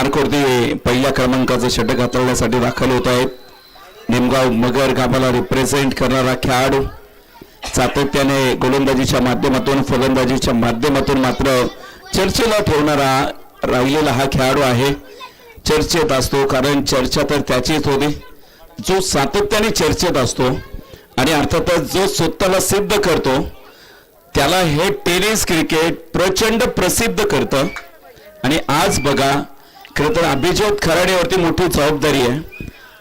मार्कवरती पहिल्या क्रमांकाचं षटक हाताळण्यासाठी दाखल होत आहेत. निमगाव मगर गावाला रिप्रेझेंट करणारा खेळाडू सातत्याने गोलंदाजीच्या माध्यमातून फलंदाजीच्या माध्यमातून मात्र चर्चेला ठेवणारा राहिलेला हा खेळाडू आहे. चर्चेत असतो कारण चर्चा तर त्याचीच होती. जो सातत्याने चर्चेत असतो आणि अर्थातच जो स्वतःला सिद्ध करतो त्याला हे टेनिस क्रिकेट प्रचंड प्रसिद्ध करतं. आणि आज बघा खरं तर अभिजित खराडेवरती मोठी जबाबदारी आहे.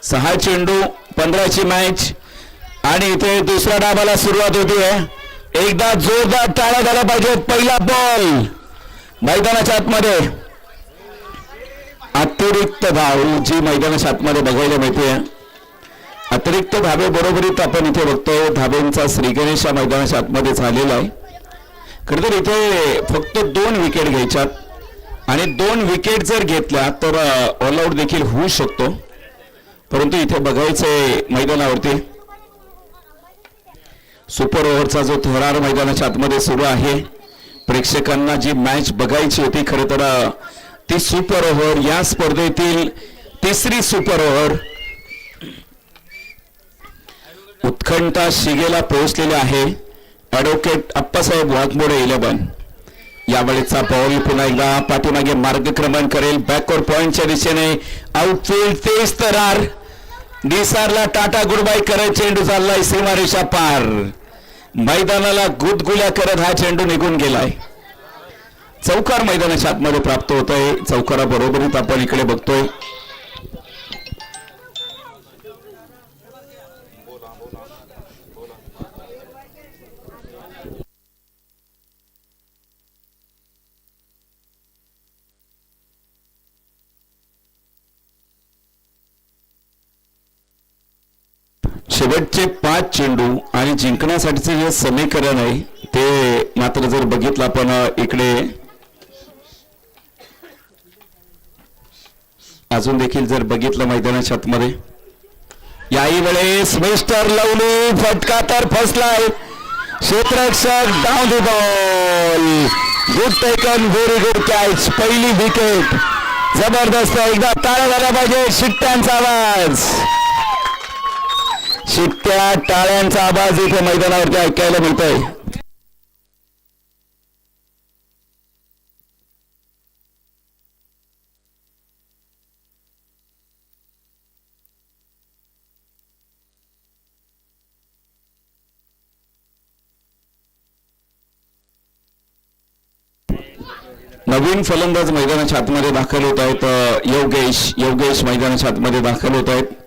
सहा चेंडू पंधराची मॅच आणि इथे दुसऱ्या डाबाला सुरुवात होती आहे. एकदा जोरदार टाळा झाला पाहिजे पहिला बॉल मैदानाच्या आतमध्ये. अतिरिक्त धाव जी मैदानाच्या आतमध्ये बघायला मिळते. अतिरिक्त धाबे बरोबरीत आपण इथे बघतो धाबेंचा श्रीगणेश या मैदानाच्या आतमध्ये झालेला आहे. खरं तर इथे फक्त दोन विकेट घ्यायच्यात. आणि दोन विकेट जर घेतल्या तर ऑल आऊट देखील होऊ शकतो. परंतु इथे बघायचंय मैदानावरती. सुपर ओव्हरचा जो थरार मैदानाच्या आतमध्ये सुरू आहे. प्रेक्षकांना जी मॅच बघायची होती खरं तर ती सुपर ओव्हर या स्पर्धेतील तिसरी सुपर ओव्हर उत्कंठा शिगेला पोहोचलेली आहे. ॲडव्होकेट अप्पासाहेब वाघमोडे इलेव्हन यावेळेचा बॉल पुन्हा एकदा पाठीमागे मार्गक्रमण करेल. बॅकवर पॉइंटच्या दिशेने आउटफील्ड तेज तरार. निसारला टाटा गुडबाय करत चेंडू चाललाय सीमारेषा पार. मैदानाला गुदगुल्या करत हा चेंडू निघून गेलाय. चौकार मैदानाच्या आतमध्ये प्राप्त होत आहे चौकारा बरोबरीत आपण इकडे बघतोय. शेवटचे पाच चेंडू आणि जिंकण्यासाठीचे जे समीकरण आहे ते मात्र जर बघितलं आपण इकडे. अजून देखील जर बघितलं मैदानाच्या आतमध्ये याही वेळेस मिस्टर लवली फटका तर फसलाय. क्षेत्ररक्षक down the ball. Good taken very good catch पहिली विकेट जबरदस्त एकदा ताळा झाला पाहिजे शिट्ट्यांचा आवाज. शिट्ट्या टाळ्यांचा आवाज इथे मैदानावरती ऐकायला मिळतोय. नवीन फलंदाज मैदानाच्या आतमध्ये दाखल होत आहेत योगेश योगेश मैदानाच्या आतमध्ये दाखल होत आहेत.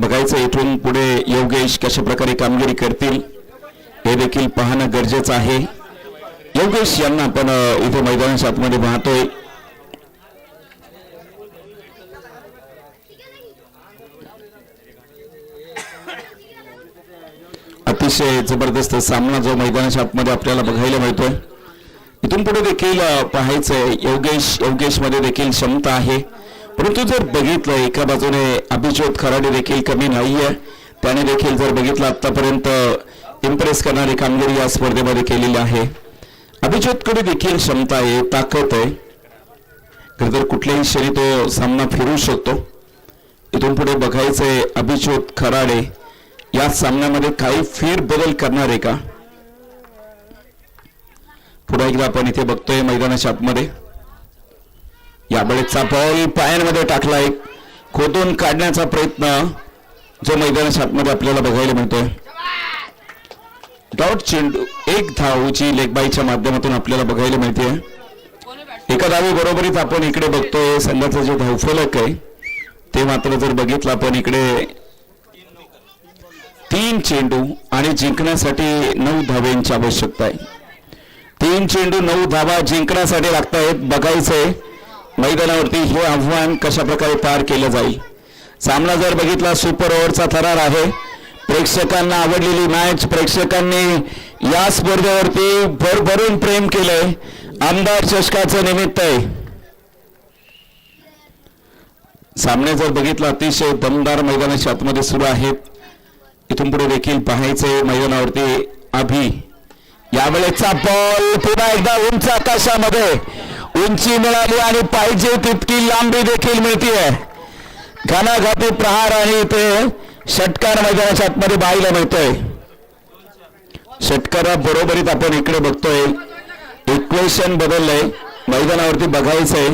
बघायचं इथून पुढे योगेश कशा प्रकारे कामगिरी करतील हे देखील पाहणं गरजेचं आहे. योगेश यांना आपण इथे मैदानाच्या आतमध्ये पाहतोय. अतिशय जबरदस्त सामना जो मैदानाच्या आतमध्ये आपल्याला बघायला मिळतोय. इथून पुढे देखील पाहायचंय योगेश योगेशमध्ये देखील क्षमता आहे. परंतु जर बघितलं एका बाजूने अभिजित खराडे देखील कमी नाही आहे त्याने देखील जर बघितलं आतापर्यंत इम्प्रेस करणारी कामगिरी या स्पर्धेमध्ये केलेली आहे. अभिजितकडे देखील क्षमता आहे ताकद आहे. खरं तर कुठल्याही क्षणी तो सामना फिरू शकतो. इथून पुढे बघायचंय अभिजित खराडे या सामन्यामध्ये काही फेर बदल करणार आहे का? पुन्हा एकदा आपण इथे बघतोय मैदानाच्या आतमध्ये. यावेळेचा बॉल पायांमध्ये टाकला एक. खोदून काढण्याचा प्रयत्न जो मैदानाच्या आतमध्ये आपल्याला बघायला मिळतोय. डॉट चेंडू एक धावची लेखबाईच्या माध्यमातून आपल्याला बघायला मिळते एका धावी बरोबरीत आपण इकडे बघतोय संघाचा जो धावफलक आहे ते मात्र जर बघितलं आपण इकडे तीन चेंडू आणि जिंकण्यासाठी नऊ धावेंची आवश्यकता आहे. तीन चेंडू नऊ धावा जिंकण्यासाठी लागतायत बघायचंय. मैदानावरती हे आव्हान कशा प्रकारे पार केलं जाईल? सामना जर बघितला सुपर ओव्हरचा थरार आहे. प्रेक्षकांना आवडलेली मॅच प्रेक्षकांनी या स्पर्धेवरती भरभरून प्रेम केलंय. आमदार चषकाचं निमित्त आहे. सामने जर बघितला अतिशय दमदार मैदानाच्या आतमध्ये सुरू आहेत. इथून पुढे देखील पाहायचंय मैदानावरती अभि यावेळेचा बॉल पुन्हा एकदा उंच आकाशामध्ये. उंची मिळाली आणि पाहिजे तितकी लांबी देखील मिळतीये. घानाघाती प्रहार आणि इथे षटकार मैदानाच्या आतमध्ये पाहायला मिळतोय. षटकारा बरोबरीत आपण इकडे बघतोय. इक्वेशन बदललंय. मैदानावरती बघायचंय.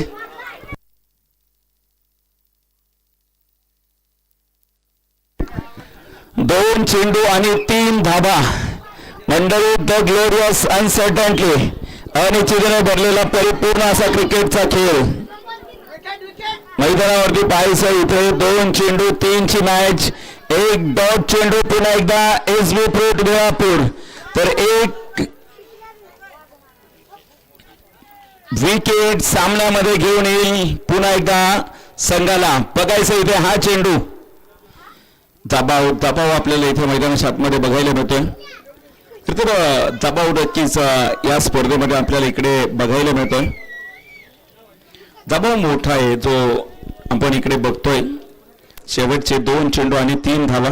दोन चेंडू आणि तीन धाबा. मंडळी द ग्लोरियस अनसर्टनटली अनिश्चितने भरलेला परिपूर्ण असा क्रिकेटचा खेळ. मैदानावरती पाहायचं इथे दोन चेंडू तीनची मॅच एक डॉट चेंडू पुन्हा एकदा एस बी प्रोट वेळापूर तर एक विकेट सामन्यामध्ये घेऊन येईल पुन्हा एकदा संघाला. बघायचं इथे हा चेंडू. दबाव दबाव आपल्याला इथे मैदानाच्या आतमध्ये बघायला मिळतोय तर दबाव नक्कीच या स्पर्धेमध्ये आपल्याला इकडे बघायला मिळतोय. दबाव मोठा आहे जो आपण इकडे बघतोय. शेवटचे दोन चेंडू आणि तीन धावा.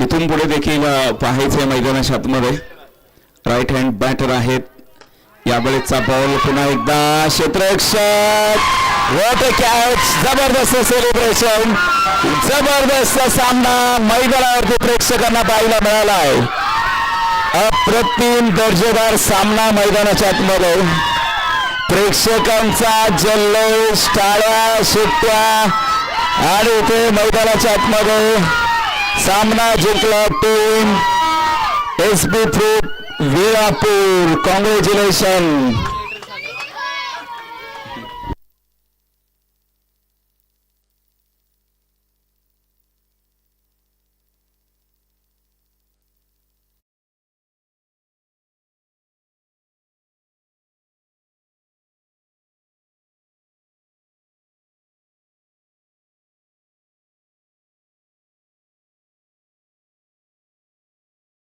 इथून पुढे देखील पाहायचे मैदानाच्या आतमध्ये. राईट हँड बॅटर आहेत. यावेळेचा बॉल पुन्हा एकदा क्षेत्ररक्षक. वॉट कॅच जबरदस्त सेलिब्रेशन जबरदस्त सामना मैदानावरती प्रेक्षकांना पाहायला मिळाला आहे अप्रतिम दर्जेदार सामना मैदानाच्या आतमध्ये. प्रेक्षकांचा जल्लोष टाळ्या सुट्ट्या. आणि इथे मैदानाच्या आतमध्ये सामना जिंकला team S B fruit Velapur congratulation.